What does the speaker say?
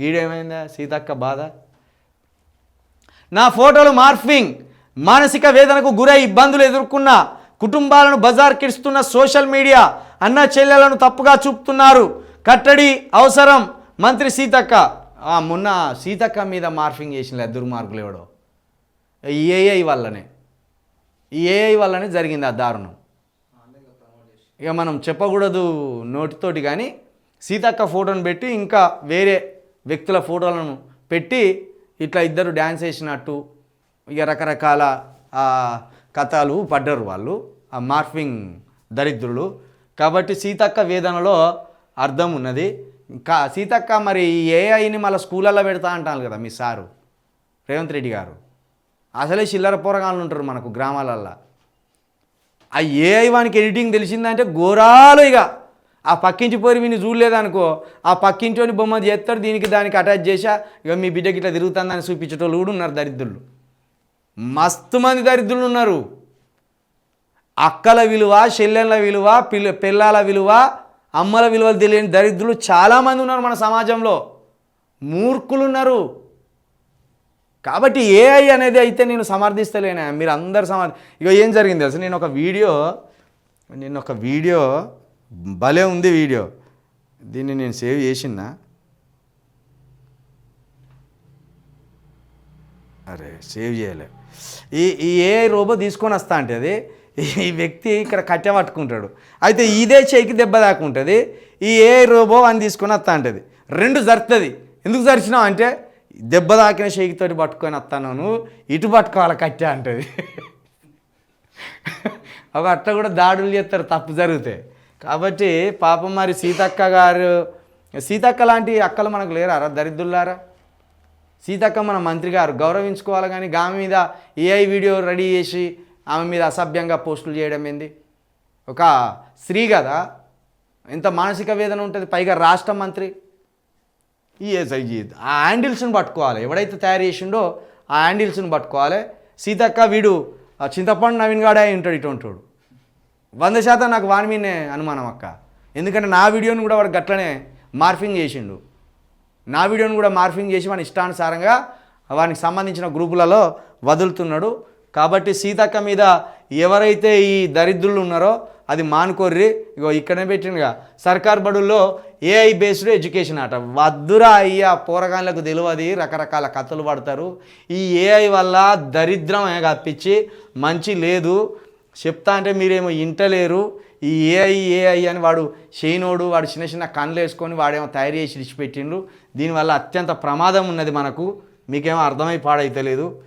గీడేమైందా సీతక్క బాధ? నా ఫోటోలు మార్ఫింగ్ మానసిక వేదనకు గురై ఇబ్బందులు ఎదుర్కొన్న కుటుంబాలను బజార్కిడుస్తున్న సోషల్ మీడియా అన్న చెల్లెలను తప్పుగా చూపుతున్నారు. కట్టడి అవసరం మంత్రి సీతక్క. మొన్న సీతక్క మీద మార్ఫింగ్ చేసిన దుర్మార్గులు ఎవడో. ఈ ఏఐ వల్లనే. ఈ ఏఐ వల్లనే జరిగింది ఆ దారుణం. ఇక మనం చెప్పకూడదు నోటితోటి కానీ సీతక్క ఫోటోను పెట్టి ఇంకా వేరే వ్యక్తుల ఫోటోలను పెట్టి ఇట్లా ఇద్దరు డ్యాన్స్ వేసినట్టు ఇక రకరకాల కథలు పడ్డారు వాళ్ళు ఆ మార్ఫింగ్ దరిద్రులు. కాబట్టి సీతక్క వేదనలో అర్థం ఉన్నది. ఇంకా సీతక్క మరి ఈ ఏఐని మళ్ళీ స్కూళ్ళల్లో పెడతా అంటాను కదా మీ సారు రేవంత్ రెడ్డి గారు. అసలే చిల్లర పోరగాళ్ళు ఉంటారు మనకు గ్రామాలల్లో. ఆ ఏఐ వానికి ఎడిటింగ్ తెలిసిందంటే ఘోరాలు ఇక. ఆ పక్కించి పోరి విని చూడలేదనుకో ఆ పక్కించోని బొమ్మ చేస్తాడు దీనికి దానికి అటాచ్ చేసా ఇక మీ బిడ్డకి ఇట్లా తిరుగుతుందని చూపించేటోళ్ళు కూడా ఉన్నారు దరిద్రులు. మస్తు మంది దరిద్రులు ఉన్నారు. అక్కల విలువ చెల్లెళ్ళ విలువ పిల్ల పిల్లల విలువ అమ్మల విలువలు తెలియని దరిద్రులు చాలామంది ఉన్నారు మన సమాజంలో. మూర్ఖులు ఉన్నారు. కాబట్టి ఏఐ అనేది అయితే నేను సమర్థిస్తలేనా? మీరు అందరు సమర్థ ఇక ఏం జరిగింది అసలు నేను ఒక వీడియో నేను ఒక వీడియో భలే ఉంది వీడియో. దీన్ని నేను సేవ్ చేసినా. అరే సేవ్ చేయలే. ఈ ఈ ఏఐ రోబో తీసుకొని వస్తా అంటే అది ఈ వ్యక్తి ఇక్కడ కట్టె పట్టుకుంటాడు. అయితే ఇదే చేయికి దెబ్బ దాకుంటుంది ఈ ఏఐ రోబో అని తీసుకొని వస్తా అంటది రెండు జరుతుంది ఎందుకు జరిచినావు అంటే దెబ్బ దాకిన చేయితోటి పట్టుకొని వస్తాను నువ్వు ఇటు పట్టుకోవాలి కట్టె అంటది అవి అట్ట కూడా దాడులు చేస్తారు తప్పు జరిగితే. కాబట్టి పాపం మరి సీతక్క గారు సీతక్క లాంటి అక్కలు మనకు లేరారా? దరిద్రులారా? సీతక్క మన మంత్రి గారు గౌరవించుకోవాలి కానీ ఆమె మీద ఏఐ వీడియో రెడీ చేసి ఆమె మీద అసభ్యంగా పోస్టులు చేయడం ఏంది? ఒక స్త్రీ కదా? ఎంత మానసిక వేదన ఉంటుంది? పైగా రాష్ట్ర మంత్రి. ఈ ఆ హ్యాండిల్స్ని పట్టుకోవాలి. ఎవడైతే తయారు చేసిండో ఆ హ్యాండిల్స్ని పట్టుకోవాలి. సీతక్క వీడు చింతపండు నవీన్ గాడే అయి ఉంటాడు ఇటువంటి వాడు. వంద శాతం నాకు వాని మీదనే అనుమానం అక్క. ఎందుకంటే నా వీడియోని కూడా వాడు గట్లనే మార్ఫింగ్ చేసిండు. నా వీడియోని కూడా మార్ఫింగ్ చేసి మన ఇష్టానుసారంగా వానికి సంబంధించిన గ్రూపులలో వదులుతున్నాడు. కాబట్టి సీతక్క మీద ఎవరైతే ఈ దరిద్రులు ఉన్నారో అది మానుకోర్రి. ఇగో ఇక్కడనే పెట్టినగా సర్కార్ బడుల్లో ఏఐ బేస్డ్ ఎడ్యుకేషన్ అట వద్దురా అయ్యా పోరగాళ్ళకు తెలియదు రకరకాల కథలు పడతారు. ఈ ఏఐ వల్ల దరిద్రం కప్పించి మంచి లేదు. చెప్తా అంటే మీరేమో ఇంటలేరు. ఈ ఏఐ ఏఐ అని వాడు చేయనోడు వాడు చిన్న చిన్న కళ్ళు వేసుకొని వాడేమో తయారు చేసి ఇచ్చిపెట్టిండ్రు దీనివల్ల అత్యంత ప్రమాదం ఉన్నది మనకు. మీకేమో అర్థమై పాడైతలేదు.